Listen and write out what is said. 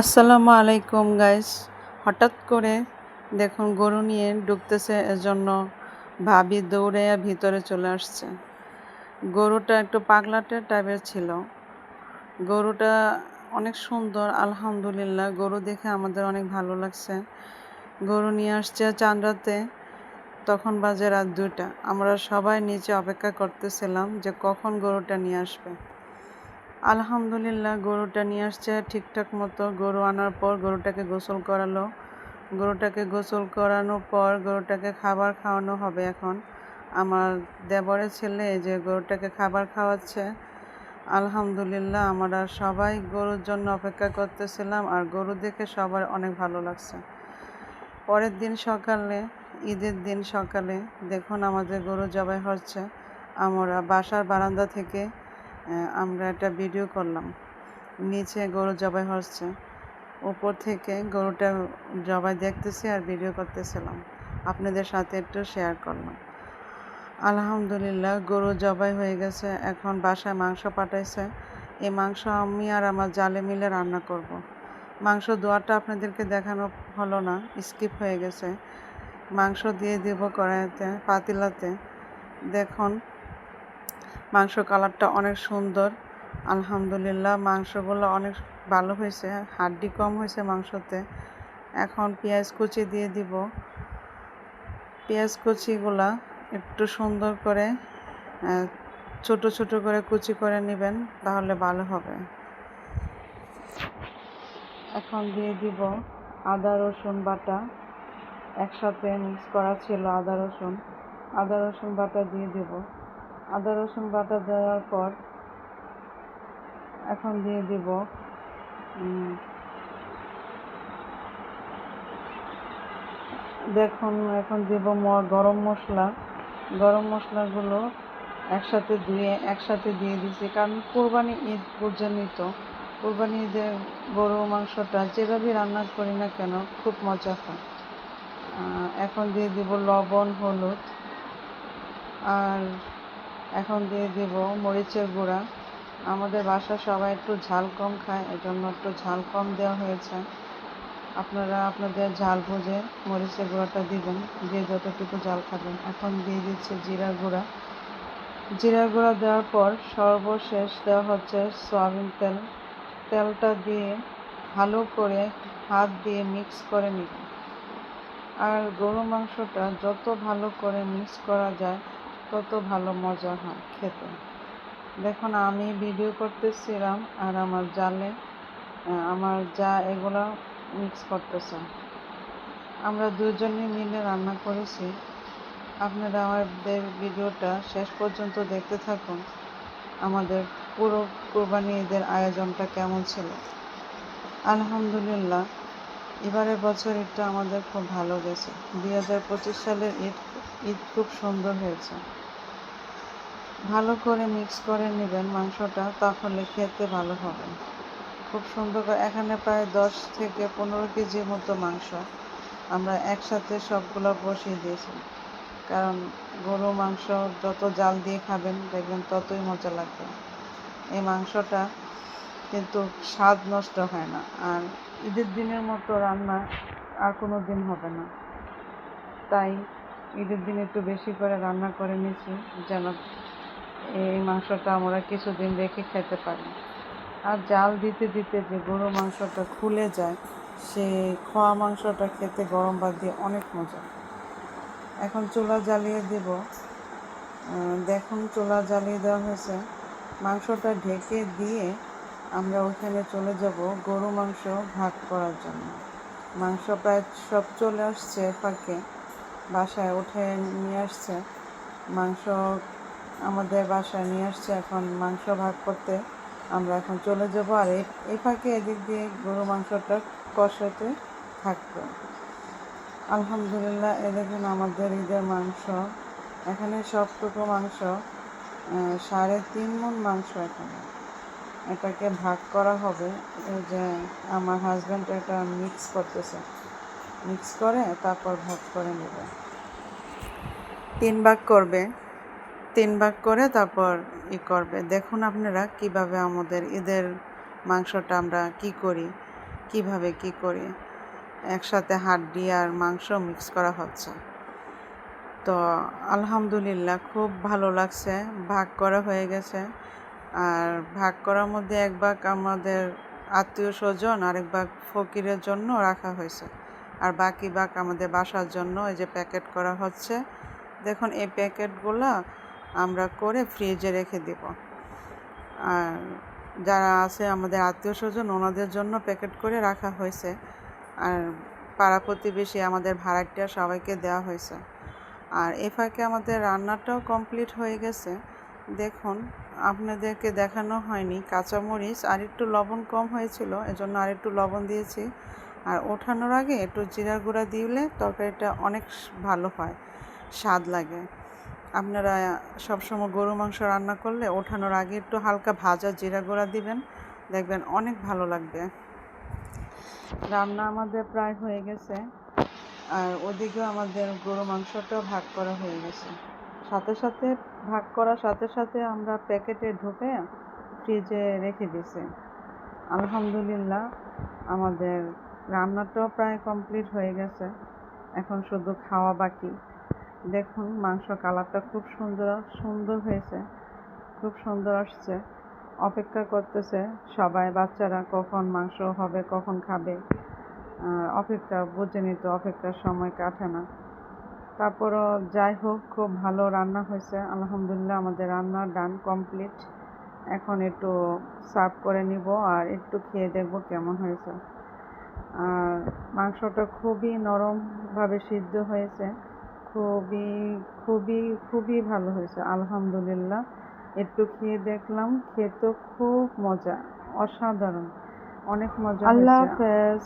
আসসালামু আলাইকুম গাইস হঠাৎ করে দেখুন, গরু নিয়ে ঢুকতেছে এজন্য ভাবি দৌড়ে ভিতরে চলে আসছে। গরুটা একটু পাগলাটে টাইপের ছিল। গরুটা অনেক সুন্দর, আলহামদুলিল্লাহ। গরু দেখে আমাদের অনেক ভালো লাগছে। গরু নিয়ে আসছে চান্দ্রাতে তখন বাজে রাত দুইটা। আমরা সবাই নিচে অপেক্ষা করতেছিলাম যে কখন গরুটা নিয়ে আসবে। আলহামদুলিল্লাহ, গরুটা নিয়ে আসছে ঠিকঠাক মতো। গরু আনার পর গরুটাকে গোসল করালো। গরুটাকে গোসল করানোর পর গরুটাকে খাবার খাওয়ানো হবে এখন। আমার দেবরের ছেলে যে গরুটাকে খাবার খাওয়াচ্ছে। আলহামদুলিল্লাহ, আমরা সবাই গরুর জন্য অপেক্ষা করতেছিলাম আর গরু দেখে সবার অনেক ভালো লাগছে। পরের দিন সকালে, ঈদের দিন সকালে দেখুন আমাদের গরু জবাই হচ্ছে। আমরা বাসার বারান্দা থেকে আমরা একটা ভিডিও করলাম। নিচে গরু জবাই হচ্ছে। উপর থেকে গরুটা জবাই দেখতেছি আর ভিডিও করতেছিলাম। আপনাদের সাথে একটু শেয়ার করলাম। আলহামদুলিল্লাহ, গরু জবাই হয়ে গেছে। এখন বাসায় মাংস পাঠাইছে। এই মাংস আমি আর আমার জালে মিলে রান্না করব। মাংস দোয়াটা আপনাদেরকে দেখানো হলো না স্কিপ হয়ে গেছে। মাংস দিয়ে দিব কড়াইতে, পাতিলাতে। দেখুন মাংস কালারটা অনেক সুন্দর। আলহামদুলিল্লাহ, মাংসগুলো অনেক ভালো হয়েছে, হাড্ডি কম হয়েছে মাংসতে। এখন পেঁয়াজ কুচি দিয়ে দিব। পেঁয়াজ কুচিগুলা একটু সুন্দর করে ছোট ছোট করে কুচি করে নেবেন, তাহলে ভালো হবে। এখন দিয়ে দিব আদা, রসুন বাটা। একসাথে মিক্স করা ছিল আদা, রসুন। আদা, রসুন বাটা দিয়ে দিব। আদা, রসুন বাটা দেওয়ার পর এখন দিয়ে দিব দেখুন, এখন দিব গরম মশলা। গরম মশলাগুলো একসাথে ধুয়ে, একসাথে দিয়ে দিচ্ছি কারণ কোরবানি ঈদ পর্যন্ত, কোরবানি ঈদের গরু মাংসটা যেভাবে রান্না করি না কেন, খুব মজা হয়। এখন দিয়ে দিব লবণ, হলুদ, আর এখন দিয়ে দেব মরিচের গুঁড়া। আমাদের বাসা সবাই একটু ঝাল কম খায়, এজন্য একটু ঝাল কম দেওয়া হয়েছে। আপনারা আপনাদের ঝাল বুঝে মরিচের গুঁড়াটা দিবেন, দিয়ে যতটুকু ঝাল খাবেন। এখন দিয়ে দিচ্ছে জিরা গুঁড়া। জিরা গুঁড়া দেওয়ার পর সর্বশেষ দেওয়া হচ্ছে সয়াবিন তেল। তেলটা দিয়ে ভালো করে হাত দিয়ে মিক্স করে নিবেন। আর গরু মাংসটা যত ভালো করে মিক্স করা যায় তত ভালো মজা হয় খেতে। দেখুন, আমি ভিডিও করতেছিলাম আর আমার জালে আমার যা এগুলো মিক্স করতেছে। আমরা দুজনে মিলে রান্না করেছি। আপনারা আমাদের ভিডিওটা শেষ পর্যন্ত দেখতে থাকুন। আমাদের পুরো কোরবানি ঈদের আয়োজনটা কেমন ছিল। আলহামদুলিল্লাহ, এবারের বছর ঈদটা আমাদের খুব ভালো গেছে। দুই হাজার পঁচিশ সালের ঈদ ঈদ খুব সুন্দর হয়েছে। ভালো করে মিক্স করে নেবেন মাংসটা, তাহলে খেতে ভালো হবে। খুব সুন্দর করে, এখানে প্রায় দশ থেকে পনেরো কেজির মতো মাংস আমরা একসাথে সবগুলো বসিয়ে দিয়েছি। কারণ গরু মাংস যত জাল দিয়ে খাবেন, দেখবেন ততই মজা লাগবে। এই মাংসটা কিন্তু স্বাদ নষ্ট হয় না, আর ঈদের দিনের মতো রান্না আর কোনো দিন হবে না। তাই ঈদের দিন একটু বেশি করে রান্না করে নিয়েছি, যেন এই মাংসটা আমরা কিছুদিন রেখে খেতে পারি। আর জাল দিতে দিতে যে গরু মাংসটা খুলে যায়, সে খোয়া মাংসটা খেতে গরম ভাত দিয়ে অনেক মজা। এখন চুলা জ্বালিয়ে দেব। দেখুন চুলা জ্বালিয়ে দেওয়া হয়েছে। মাংসটা ঢেকে দিয়ে আমরা ওখানে চলে যাব গরু মাংস ভাগ করার জন্য। মাংস প্রায় সব চলে আসছে ফাঁকে। বাসায় উঠে নিয়ে আসছে। মাংস আমাদের বাসায় নিয়ে আসছে এখন মাংস ভাগ করতে। আমরা এখন চলে যাব আর এই ফাঁকে এদিক দিয়ে গরু মাংসটা কষাতে থাকবে। আলহামদুলিল্লাহ, এ দেখুন আমাদের ঈদের মাংস। এখানে সবটুকু মাংস সাড়ে তিন মন মাংস এখানে। এটাকে ভাগ করা হবে। যে আমার হাজব্যান্ড এটা মিক্স করতেছে। মিক্স করে তারপর ভাগ করে নেবে। তিন ভাগ করবে। তিন ভাগ করে তারপর ই করবে। দেখুন আপনারা কীভাবে আমাদের ঈদের মাংসটা আমরা কি করি, কীভাবে কি করি। একসাথে হাড্ডি আর মাংস মিক্স করা হচ্ছে। তো আলহামদুলিল্লাহ খুব ভালো লাগছে, ভাগ করা হয়ে গেছে। আর ভাগ করার মধ্যে এক ভাগ আমাদের আত্মীয় স্বজন, আরেক ভাগ ফকিরের জন্য রাখা হয়েছে। আর বাকি ভাগ আমাদের বাসার জন্য এই যে প্যাকেট করা হচ্ছে। দেখুন এই প্যাকেটগুলো আমরা করে ফ্রিজে রেখে দিব। আর যারা আছে আমাদের আত্মীয় স্বজন, ওনাদের জন্য প্যাকেট করে রাখা হয়েছে। আর পাড়া প্রতিবেশী, আমাদের ভাড়াটিয়া সবাইকে দেওয়া হয়েছে। আর এ ফাঁকে আমাদের রান্নাটাও কমপ্লিট হয়ে গেছে। দেখুন, আপনাদেরকে দেখানো হয়নি। কাঁচামরিচ, আর একটু লবণ কম হয়েছিল, এজন্য আর একটু লবণ দিয়েছি। আর ওঠানোর আগে একটু জিরার গুঁড়া দিলে তরকারিটা অনেক ভালো হয়, স্বাদ লাগে। আপনারা সবসময় গরু মাংস রান্না করলে ওঠানোর আগে একটু হালকা ভাজা জিরা গুঁড়া দিবেন। দেখবেন অনেক ভালো লাগবে। রান্না আমাদের প্রায় হয়ে গেছে। আর ওদিকেও আমাদের গরু মাংসটাও ভাগ করা হয়ে গেছে। সাথে সাথে, ভাগ করার সাথে সাথে আমরা প্যাকেটে ঢুকে ফ্রিজে রেখে দিছি আলহামদুলিল্লাহ, আমাদের রান্নাটাও প্রায় কমপ্লিট হয়ে গেছে। এখন শুধু খাওয়া বাকি। দেখুন মাংস কালারটা খুব সুন্দর সুন্দর হয়েছে, খুব সুন্দর আসছে। অপেক্ষা করতেছে সবাই, বাচ্চারা কখন মাংস হবে, কখন খাবে। অপেক্ষা বুঝে তো অপেক্ষার সময় কাটে না। তারপরও যাই হোক, খুব ভালো রান্না হয়েছে। আলহামদুলিল্লাহ আমাদের রান্না ডান কমপ্লিট এখন একটু সার্ভ করে নিব আর একটু খেয়ে দেখব কেমন হয়েছে। আর মাংসটা খুবই নরমভাবে সিদ্ধ হয়েছে। খুবই খুবই খুবই ভালো হয়েছে আলহামদুলিল্লাহ একটু খেয়ে দেখলাম খেতে খুব মজা অসাধারণ অনেক মজা আল্লাহ। হাফেজ